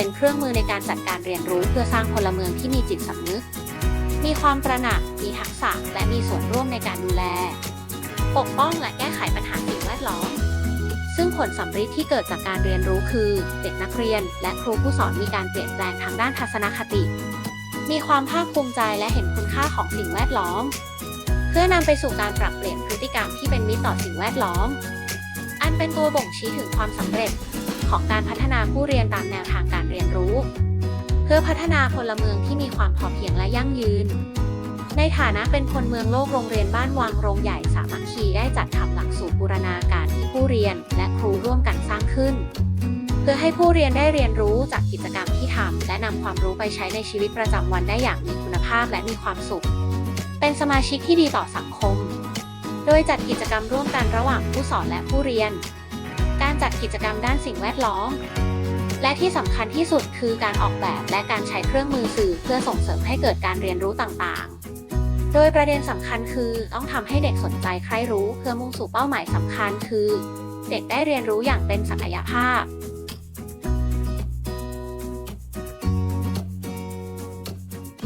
เป็นเครื่องมือในการจัดการเรียนรู้เพื่อสร้างพลเมืองที่มีจิตสำนึก มีความตระหนัก มีทักษะ และมีส่วนร่วมในการดูแล ปกป้องและแก้ไขปัญหาสิ่งแวดล้อม ซึ่งผลสำฤทธิ์ที่เกิดจากการเรียนรู้คือ เด็กนักเรียน และครูผู้สอนมีการเปลี่ยนแปลงทางด้านทัศนคติ มีความภาคภูมิใจและเห็นคุณค่าของสิ่งแวดล้อม เพื่อนำไปสู่การปรับเปลี่ยนพฤติกรรมที่เป็นมิตรต่อสิ่งแวดล้อม อันเป็นตัวบ่งชี้ถึงความสำเร็จ ของการพัฒนาผู้เรียนตามแนวทางการเรียนรู้ เพื่อพัฒนาพลเมืองที่มีความพอเพียงและยั่งยืน ในฐานะเป็นคนเมืองโลกโรงเรียนบ้านวังโรงใหญ่สามัคคีได้จัดทำหลักสูตรบูรณาการที่ผู้เรียนและครูร่วมกันสร้างขึ้น เพื่อให้ผู้เรียนได้เรียนรู้จากกิจกรรมที่ทำและนำความรู้ไปใช้ในชีวิตประจำวันได้อย่างมีคุณภาพและมีความสุข เป็นสมาชิกที่ดีต่อสังคม โดยจัดกิจกรรมร่วมกันระหว่างผู้สอนและผู้เรียน การจัดกิจกรรมด้านสิ่งแวดล้อม และที่สำคัญที่สุดคือการออกแบบและการใช้เครื่องมือสื่อเพื่อส่งเสริมให้เกิดการเรียนรู้ต่างๆ โดยประเด็นสำคัญคือต้องทำให้เด็กสนใจใคร่รู้เพื่อมุ่งสู่เป้าหมายสำคัญคือ เด็กได้เรียนรู้อย่างเป็นศักยภาพ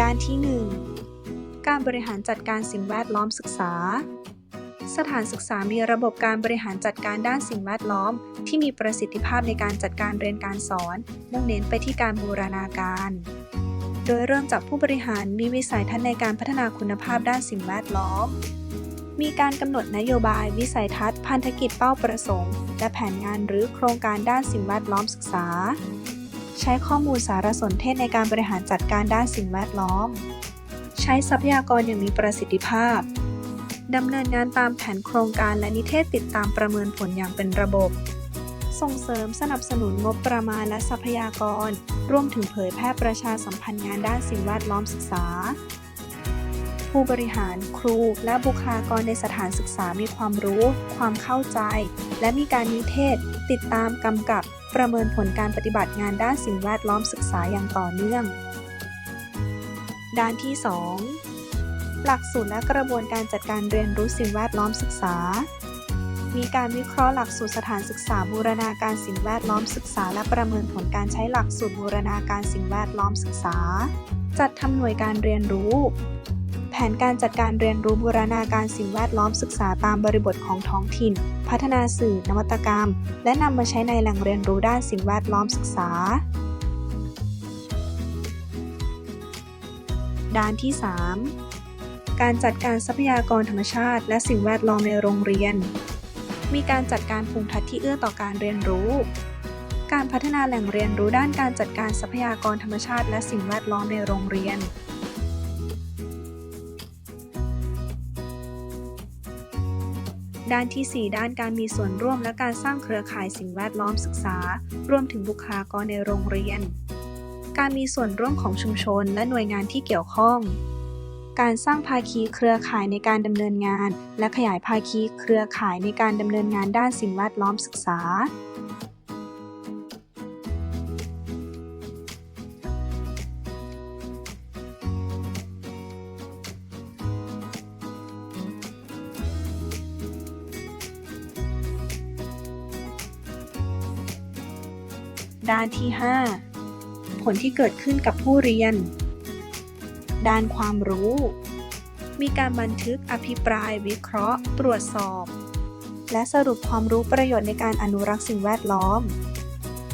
ด้านที่ 1 การบริหารจัดการสิ่งแวดล้อมศึกษา สถานศึกษามีระบบการบริหารจัดการด้านสิ่งแวดล้อม ที่มีประสิทธิภาพในการจัดการเรียนการสอนมุ่งเน้นไปที่การบูรณาการ โดยเริ่มจากผู้บริหารมีวิสัยทัศน์ในการพัฒนาคุณภาพด้านสิ่งแวดล้อม มีการกำหนดนโยบาย วิสัยทัศน์ พันธกิจเป้าประสงค์ และแผนงานหรือโครงการด้านสิ่งแวดล้อมศึกษา ใช้ข้อมูลสารสนเทศในการบริหารจัดการด้านสิ่งแวดล้อม ใช้ทรัพยากรอย่างมีประสิทธิภาพ ดำเนินงานตามแผนโครงการและนิเทศติดตามประเมินผลอย่างเป็นระบบ ส่งเสริมสนับสนุนงบประมาณและทรัพยากรร่วมถึงเผยแพร่ประชาสัมพันธ์งานด้านสิ่งแวดล้อมศึกษา ผู้บริหารครู และบุคลากรในสถานศึกษามีความรู้ ความเข้าใจ และมีการนิเทศ ติดตามกำกับ ประเมินผลการปฏิบัติงานด้านสิ่งแวดล้อมศึกษาอย่างต่อเนื่อง ด้านที่ 2 หลักสูตรและกระบวนการจัดการเรียนรู้สิ่งแวดล้อมศึกษา มีการวิเคราะห์หลักสูตรสถานศึกษาบูรณาการสิ่งแวดล้อมศึกษา และประเมินผลการใช้หลักสูตรบูรณาการสิ่งแวดล้อมศึกษา จัดทำหน่วยการเรียนรู้ แผนการจัดการเรียนรู้บูรณาการสิ่งแวดล้อมศึกษาตามบริบทของท้องถิ่น พัฒนาสื่อนวัตกรรม และนำมาใช้ในแหล่งเรียนรู้ด้านสิ่งแวดล้อมศึกษาด้านที่ 3 การจัดการทรัพยากรธรรมชาติ และสิ่งแวดล้อมในโรงเรียน มีการจัดการภูมิทัศน์ที่เอื้อต่อการเรียนรู้ การพัฒนาแหล่งเรียนรู้ด้านการจัดการทรัพยากรธรรมชาติ และสิ่งแวดล้อมในโรงเรียนด้านที่ 4 ด้านการมีส่วนร่วมและการสร้างเครือข่ายสิ่งแวดล้อมศึกษา รวมถึงบุคลากรในโรงเรียน การมีส่วนร่วมของชุมชนและหน่วยงานที่เกี่ยวข้อง การสร้างภาคีเครือข่ายในการดำเนินงาน และขยายภาคีเครือข่ายในการดำเนินงานด้านสิ่งแวดล้อมศึกษา ด้านที่ 5 ผลที่เกิดขึ้นกับผู้เรียน ด้านความรู้ มีการบันทึกอภิปราย วิเคราะห์ ตรวจสอบ และสรุปความรู้ประโยชน์ในการอนุรักษ์สิ่งแวดล้อม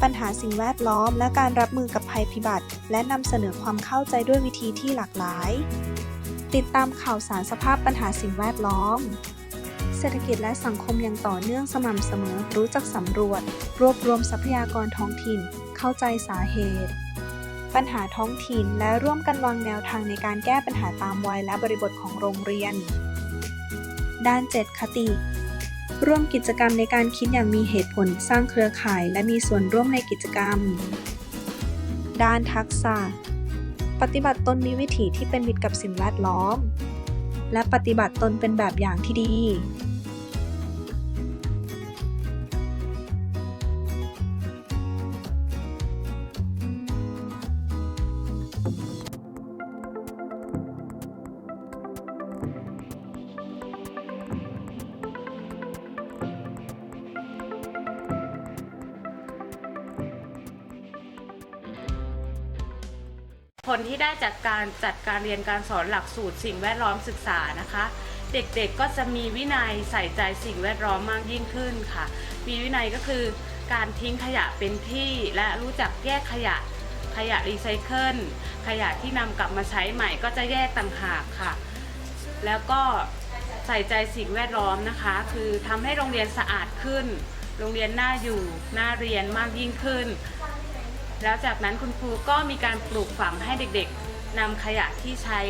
ปัญหาสิ่งแวดล้อม และการรับมือกับภัยพิบัติ และนำเสนอความเข้าใจด้วยวิธีที่หลากหลาย ติดตามข่าวสารสภาพปัญหาสิ่งแวดล้อมเศรษฐกิจและสังคมอย่างต่อเนื่องสม่ำเสมอ รู้จักสำรวจ รวบรวมทรัพยากรท้องถิ่น เข้าใจสาเหตุ ปัญหาท้องถิ่น และร่วมกันวางแนวทางในการแก้ปัญหาตามวัยและบริบทของโรงเรียน ด้าน 7 คติ ร่วมกิจกรรมในการคิดอย่างมีเหตุผลสร้างเครือข่าย และมีส่วนร่วมในกิจกรรม ด้านทักษะ ปฏิบัติตนมีวิถีที่เป็นมิตรกับสิ่งแวดล้อม และปฏิบัติตนเป็นแบบอย่างที่ดี ผลที่ได้จากการจัดการเรียนการสอนหลักสูตรสิ่งแวดล้อมศึกษานะคะ เด็กๆก็จะมีวินัยใส่ใจสิ่งแวดล้อมมากยิ่งขึ้นค่ะ มีวินัยก็คือการทิ้งขยะเป็นที่และรู้จักแยกขยะขยะรีไซเคิลขยะที่นำกลับมาใช้ใหม่ก็จะแยกต่างหากค่ะ แล้วก็ใส่ใจสิ่งแวดล้อมนะคะ คือทำให้โรงเรียนสะอาดขึ้น โรงเรียนน่าอยู่น่าเรียนมากยิ่งขึ้น แล้วจากนั้นคุณครูก็มีการปลูกฝังให้เด็กๆนำขยะที่ใช้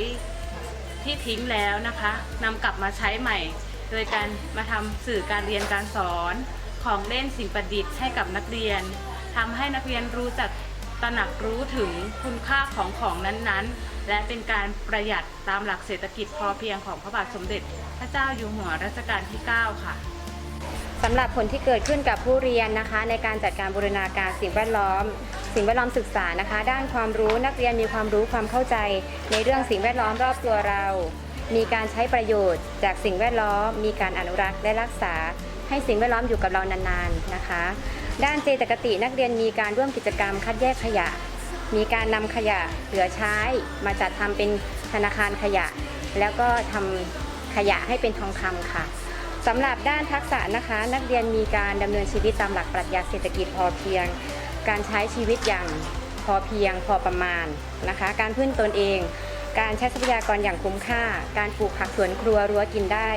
ที่ทิ้งแล้วนะคะนำกลับมาใช้ใหม่ โดยการมาทำสื่อการเรียนการสอนของเล่นสิ่งประดิษฐ์ให้กับนักเรียนทำให้นักเรียนรู้จักตระหนักรู้ถึงคุณค่าของของนั้นๆ และเป็นการประหยัดตามหลักเศรษฐกิจพอเพียงของพระบาทสมเด็จ พระเจ้าอยู่หัวรัชกาลที่ 9 ค่ะ สำหรับผลที่เกิดขึ้นกับผู้เรียนนะคะ ในการจัดการบูรณาการสิ่งแวดล้อม สิ่งแวดล้อมศึกษานะคะ ด้านความรู้นักเรียนมีความรู้ความเข้าใจ ในเรื่องสิ่งแวดล้อมรอบตัวเรา มีการใช้ประโยชน์ จากสิ่งแวดล้อม มีการอนุรักษ์และรักษา ให้สิ่งแวดล้อมอยู่กับเรานานๆนะคะ ด้านเจตคตินักเรียนมีการร่วมกิจกรรมคัดแยกขยะ มีการนำขยะเหลือใช้ มาจัดทำเป็นธนาคารขยะ แล้วก็ทำขยะให้เป็นทองคำค่ะ สำหรับด้านทักษะนะคะ นักเรียนมีการดำเนินชีวิตตามหลักปรัชญาเศรษฐกิจพอเพียง การใช้ชีวิตอย่างพอเพียงพอประมาณนะคะ การพึ่งตนเอง การใช้ทรัพยากรอย่างคุ้มค่า การปลูกผักสวนครัวรั้วกินได้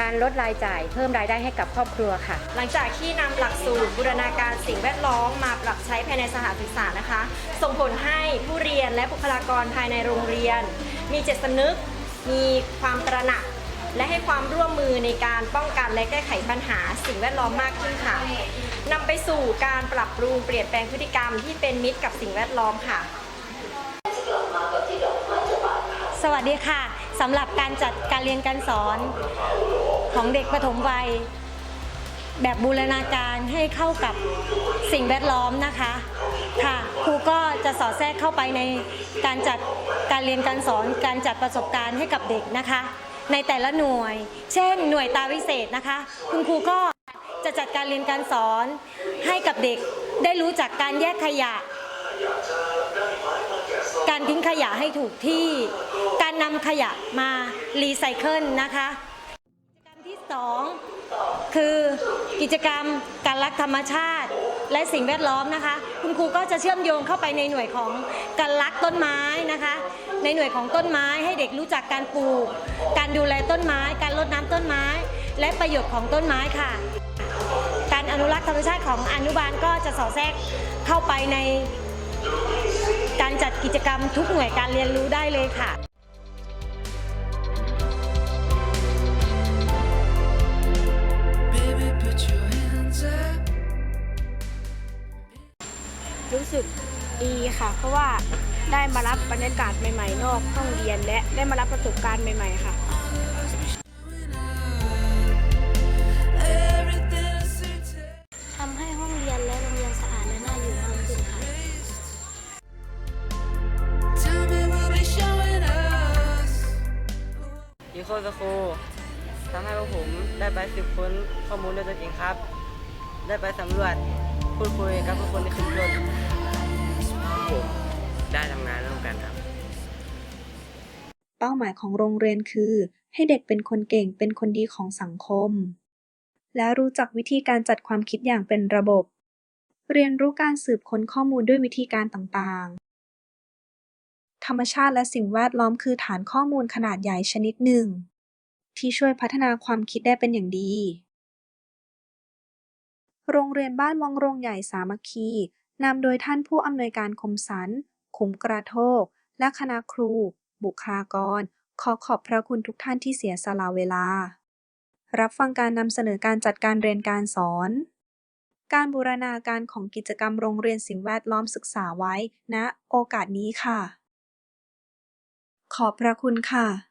การลดรายจ่ายเพิ่มรายได้ให้กับครอบครัวค่ะ หลังจากที่นำหลักสูตรบูรณาการสิ่งแวดล้อมมาปรับใช้ภายในสถานศึกษานะคะ ส่งผลให้ผู้เรียนและบุคลากรภายในโรงเรียน มีจิตสำนึก มีความตระหนัก และให้ความร่วมมือในการป้องกันและแก้ไขปัญหาสิ่งแวดล้อมมากขึ้นค่ะนำไปสู่การปรับปรุงเปลี่ยนแปลงพฤติกรรมที่เป็นมิตรกับสิ่งแวดล้อมค่ะ สวัสดีค่ะสำหรับการจัดการเรียนการสอนของเด็กปฐมวัย แบบบูรณาการให้เข้ากับสิ่งแวดล้อมนะคะค่ะครูก็จะสอดแทรกเข้าไปในการจัดการเรียนการสอนการจัดประสบการณ์ให้กับเด็กนะคะ ในแต่ละหน่วย เช่น หน่วยตาวิเศษนะคะ คุณครูก็จะจัดการเรียนการสอนให้กับเด็กได้รู้จักการแยกขยะ การทิ้งขยะให้ถูกที่ การนำขยะมารีไซเคิลนะคะกิจกรรมที่ 2 คือกิจกรรมการรักธรรมชาติ และสิ่งแวดล้อมนะคะ คุณครูก็จะเชื่อมโยงเข้าไปในหน่วยของการรักต้นไม้นะคะ ในหน่วยของต้นไม้ให้เด็กรู้จักการปลูก การดูแลต้นไม้ การรดน้ำต้นไม้ และประโยชน์ของต้นไม้ค่ะ การอนุรักษ์ธรรมชาติของอนุบาลก็จะสอดแทรกเข้าไปในการจัดกิจกรรมทุกหน่วยการเรียนรู้ได้เลยค่ะ รู้สึกดีค่ะ เพราะว่าได้มารับบรรยากาศใหม่ๆ นอกห้องเรียน และได้มารับประสบการณ์ใหม่ๆค่ะ ทำให้ห้องเรียนและโรงเรียนสะอาดและน่าอยู่มากขึ้นค่ะ tell me we'll be showing us. อีโคสคูทำให้พวกผมได้ไปสืบค้นข้อมูลด้วยตนเองครับ ได้ไปสำรวจ พูดคุยกับผู้คนในชุมชนผมได้ทำงานร่วมกันครับ เป้าหมายของโรงเรียนคือ ให้เด็กเป็นคนเก่งเป็นคนดีของสังคม และรู้จักวิธีการจัดความคิดอย่างเป็นระบบ เรียนรู้การสืบค้นข้อมูลด้วยวิธีการต่างๆ ธรรมชาติและสิ่งแวดล้อมคือฐานข้อมูลขนาดใหญ่ชนิดหนึ่ง ที่ช่วยพัฒนาความคิดได้เป็นอย่างดี โรงเรียนบ้านวังโรงใหญ่สามัคคี นำโดยท่านผู้อำนวยการคมสันขุมกระโทก และคณะครู บุคลากร ขอขอบพระคุณทุกท่านที่เสียสละเวลา รับฟังการนำเสนอการจัดการเรียนการสอน การบูรณาการของกิจกรรมโรงเรียนสิ่งแวดล้อมศึกษาไว้ณโอกาสนี้ค่ะ ขอบพระคุณค่ะ